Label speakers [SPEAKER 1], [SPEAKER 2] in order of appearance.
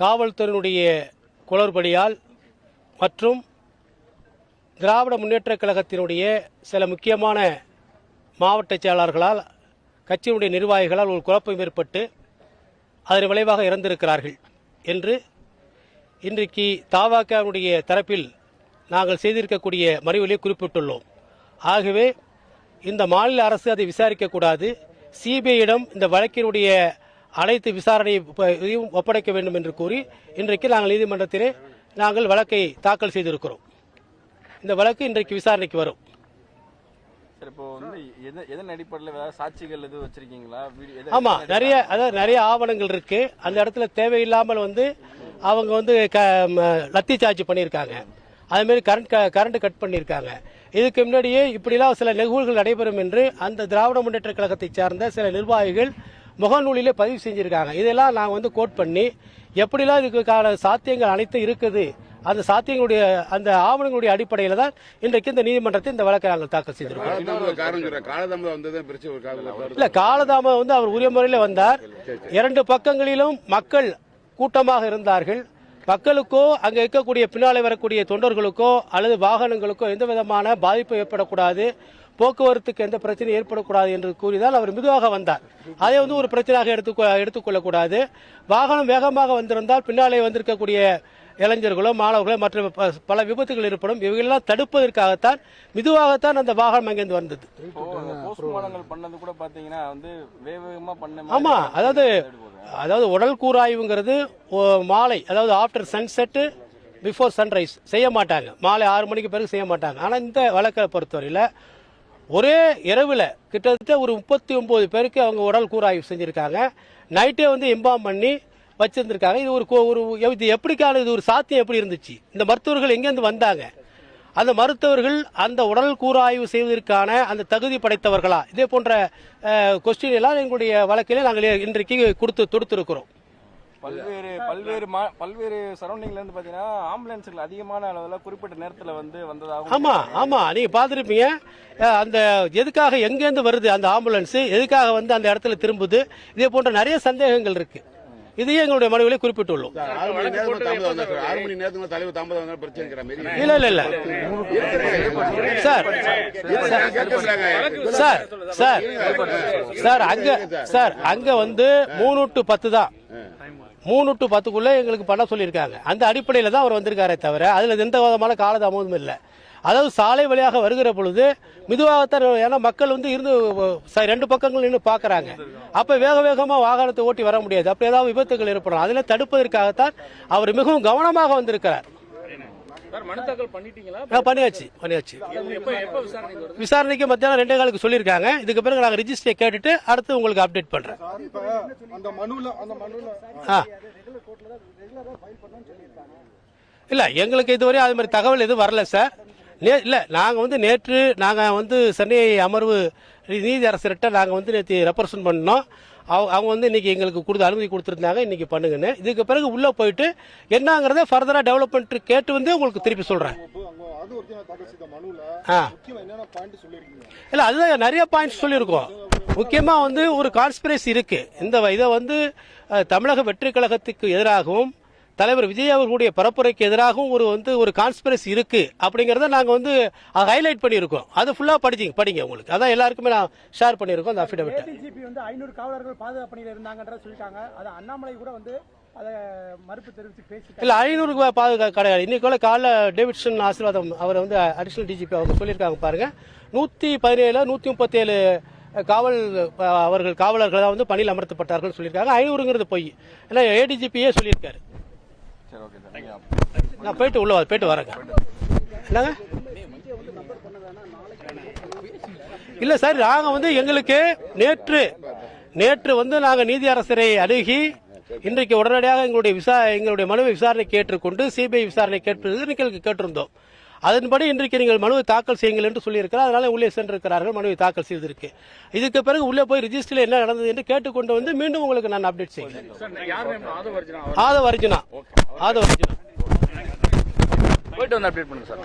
[SPEAKER 1] காவல்துறையினுடைய குளறுபடியால் மற்றும் திராவிட முன்னேற்றக் கழகத்தினுடைய சில முக்கியமான மாவட்ட செயலாளர்களால் கட்சியினுடைய நிர்வாகிகளால் ஒரு குழப்பம் ஏற்பட்டு அதன் விளைவாக இறந்திருக்கிறார்கள் என்று இன்றைக்கு தாவாக்காவுடைய தரப்பில் நாங்கள் செய்திருக்கக்கூடிய மறைவிலே குறிப்பிட்டுள்ளோம். ஆகவே இந்த மாநில அரசு அதை விசாரிக்கக்கூடாது. சிபிஐயிடம் இந்த வழக்கினுடைய அனைத்து விசாரணை ஒப்படைக்க வேண்டும் என்று கூறி இன்றைக்கு நாங்கள் நீதிமன்றத்திலே நாங்கள் வழக்கை தாக்கல் செய்திருக்கிறோம். இந்த வழக்கு இன்றைக்கு விசாரணைக்கு வரும். ஆமா நிறைய அதாவது நிறைய ஆவணங்கள் இருக்கு. அந்த இடத்துல தேவையில்லாமல் வந்து அவங்க வந்து லத்தி சார்ஜ் பண்ணியிருக்காங்க. அதே மாதிரி கரண்ட் கரண்ட் கட் பண்ணியிருக்காங்க. இதுக்கு முன்னாடியே இப்படிலாம் சில நிகழ்வுகள் நடைபெறும் என்று அந்த திராவிட முன்னேற்ற கழகத்தை சார்ந்த சில நிர்வாகிகள் முகநூலிலே பதிவு செஞ்சிருக்காங்க. இதெல்லாம் நாங்கள் வந்து கோட் பண்ணி எப்படிலாம் இதுக்கான சாத்தியங்கள் அனைத்தும் இருக்குது அந்த சாத்தியங்களுடைய அந்த ஆவணங்களுடைய அடிப்படையில் தான் இன்றைக்கு இந்த நீதிமன்றத்தில் இந்த வழக்கை நாங்கள் தாக்கல் செய்திருக்கோம் இல்ல காலதாமதம் வந்து அவர் உரிய முறையில் வந்தார். இரண்டு பக்கங்களிலும் மக்கள் கூட்டமாக இருந்தார்கள். மக்களுக்கோ அங்க இருக்கக்கூடிய பின்னாலே வரக்கூடிய தொண்டர்களுக்கோ அல்லது வாகனங்களுக்கோ எந்த விதமான பாதிப்பு ஏற்படக்கூடாது. போக்குவரத்துக்கு எந்த பிரச்சனையும் ஏற்படக்கூடாது என்று கூறிதான் அவர் மெதுவாக வந்தார். அதை வந்து ஒரு பிரச்சனையாக எடுத்துக்கொ எடுத்துக்கொள்ளக்கூடாது வாகனம் வேகமாக வந்திருந்தால் பின்னாலே வந்திருக்கக்கூடிய இளைஞர்களோ மாணவர்களோ மற்ற ப- பல விபத்துகள் ஏற்படும். இவைகளெல்லாம் தடுப்பதற்காகத்தான் மெதுவாகத்தான் அந்த வாகனம் அங்கிருந்து வந்தது. ஆமா அதாவது அதாவது உடல் கூராய்வுங்கிறது மாலை அதாவது ஆஃப்டர் சன்செட்டு பிஃபோர் சன்ரைஸ் செய்ய மாட்டாங்க. மாலை ஆறு மணிக்கு பிறகு செய்ய மாட்டாங்க. ஆனால் இந்த வழக்கை பொறுத்தவரையில் ஒரே இரவில் கிட்டத்தட்ட ஒரு முப்பத்தி ஒன்பது பேருக்கு அவங்க உடல் கூராய்வு செஞ்சுருக்காங்க. நைட்டே வந்து இம்பாம் பண்ணி வச்சுருந்துருக்காங்க. இது ஒரு கோ- ஒரு இது எப்படிக்கான இது ஒரு சாத்தியம் எப்படி இருந்துச்சு? இந்த மருத்துவர்கள் எங்கேருந்து வந்தாங்க? அந்த மருத்துவர்கள் அந்த உடல் கூராய்வு செய்வதற்கான அந்த தகுதி படைத்தவர்களா? இதே போன்ற கொஸ்டின் எல்லாம் எங்களுடைய வழக்கில் நாங்கள் இன்றைக்கு கொடுத்து தொடுத்திருக்கிறோம்.
[SPEAKER 2] பல்வேறு பல்வேறு பல்வேறு சரௌண்டிங்ல இருந்து பாத்தீங்கன்னா ஆம்புலன்ஸ்கள் அதிகமான அளவுல குறிப்பிட்ட நேரத்துல வந்து வந்ததாகவும்
[SPEAKER 1] ஆமா ஆமா. நீங்க பார்த்துருப்பீங்க. அஹ், அந்த எதுக்காக எங்கேருந்து வருது அந்த ஆம்புலன்ஸ் எதுக்காக வந்து அந்த இடத்துல திரும்புது? இதே போன்ற நிறைய சந்தேகங்கள் இருக்கு. இதையே எங்களுடைய மனுவிலே குறிப்பிட்டுள்ளோம். இல்ல இல்ல இல்ல. சார் சார் சார் சார் அங்க சார் அங்க வந்து மூணு டு பத்து தான். மூணு டு பத்துக்குள்ள எங்களுக்கு பண்ண சொல்லியிருக்காங்க. அந்த அடிப்படையில் தான் அவர் வந்திருக்காரே தவிர அதுல எந்த விதமான காலதாமதமும் இல்லை. அதாவது சாலை வழியாக வருகிற பொழுது மெதுவாகத்தான் ஏன்னா மக்கள் வந்து இருந்து ச- ரெண்டு பக்கங்கள் நின்று பார்க்கறாங்க. அப்ப வேக வேகமா வாகனத்தை ஓட்டி வர முடியாது. அப்படி ஏதாவது விபத்துகள் ஏற்படும் அதில் தடுப்பதற்காகத்தான் அவர் மிகவும் கவனமாக வந்திருக்கிறார். பண்ணியாச்சு பண்ணியாச்சு.
[SPEAKER 3] எப்ப எப்ப விசாரணைக்கு
[SPEAKER 1] மத்தியானம் ரெண்டே காலுக்கு சொல்லியிருக்காங்க. இதுக்கு பிறகு நாங்கள் ரிஜிஸ்டரை கேட்டுட்டு அடுத்து உங்களுக்கு அப்டேட் பண்றேன்.
[SPEAKER 4] இப்ப அந்த மனுல அந்த மனுல
[SPEAKER 1] ஆ. இல்ல எங்களுக்கு இதுவரை அது மாதிரி தகவல் எதுவும் வரல சார். நே இல்ல நாங்க வந்து நேற்று நாங்க வந்து சென்னை அமர்வு நீதி அரசர்கிட்ட நாங்க வந்து நேற்று ரெப்ரசன்ட் பண்ணோம். அவங்க அவங்க வந்து இன்னைக்கு எங்களுக்கு கொடுத்து அனுமதி கொடுத்துருந்தாங்க இன்னைக்கு பண்ணுங்கன்னு. இதுக்கு பிறகு உள்ள போயிட்டு என்னங்கிறத ஃபர்தரா டெவலப்மெண்ட் கேட்டு வந்து உங்களுக்கு திருப்பி
[SPEAKER 4] மனுல
[SPEAKER 1] ஆ. இல்ல அதுதான் நிறைய பாயிண்ட்ஸ் சொல்லியிருக்கோம். முக்கியமா வந்து ஒரு கான்ஸ்பிரசி இருக்கு. இந்த இதை வந்து தமிழக வெற்றி கழகத்துக்கு எதிராகவும் தலைவர் விஜய் அவர்களுடைய பரப்புரைக்கு எதிராகவும் ஒரு வந்து ஒரு கான்ஸ்பிரசி இருக்கு அப்படிங்கறத நாங்க வந்து ஹைலைட் பண்ணியிருக்கோம். அது ஃபுல்லா படிச்சிங்க படிங்க உங்களுக்கு. அதான் எல்லாருக்குமே நான் ஷேர் பண்ணியிருக்கோம் அந்த அஃபிடவிட்டை
[SPEAKER 5] ஏடிஜிபி வந்து ஐநூறு காவலர்கள் பாதுகாப்பு பணியில் இருந்தாங்கன்றத சொல்லிட்டாங்க. அது அண்ணாமலை கூட வந்து
[SPEAKER 1] இல்ல ஐநூறுக்கு பாதுகாப்பு கிடையாது. இன்னைக்கு காலைல டேவிட்சன் ஆசீர்வாதம் அவர் வந்து அடிஷனல் டிஜிபி அவங்க சொல்லியிருக்காங்க பாருங்க. நூத்தி பதினேழு நூத்தி முப்பத்தி ஏழு காவல் அவர்கள் காவலர்கள் தான் வந்து பணியில் அமர்த்தப்பட்டார்கள் சொல்லியிருக்காங்க. ஐநூறுங்கிறது பொய். ஏன்னா ஏடிஜிபியே சொல்லியிருக்காரு.
[SPEAKER 2] சரி ஓகே சார் நீங்க
[SPEAKER 1] நான் போயிட்டு உள்ள போயிட்டு வரேங்க என்னங்க? இல்ல சார் நாங்க வந்து எங்களுக்கு நேற்று நேற்று வந்து நாங்க நீதி அரசரை அணுகி இன்றைக்கு உடனடியாக எங்களுடைய விசா எங்களுடைய மனுவை விசாரணை கேட்டுக்கொண்டு சிபிஐ விசாரணை கேட்பது எங்களுக்கு கேட்டிருந்தோம். அதன்படி இன்றைக்கு நீங்கள் மனுவை தாக்கல் செய்யுங்கள் என்று சொல்லியிருக்கிறார். அதனால உள்ளே சென்றிருக்கிறார்கள். மனுவை தாக்கல் செய்திருக்கு இதுக்கு பிறகு உள்ளே போய் ரிஜிஸ்டரில் என்ன நடந்தது என்று கேட்டுக்கொண்டு வந்து மீண்டும் உங்களுக்கு நான் அப்டேட் செய்கிறேன். ஆதவ அர்ஜுனா. ஆதவ அர்ஜுனா.
[SPEAKER 2] போயிட்டு வந்து அப்டேட் பண்ணுங்க சார்.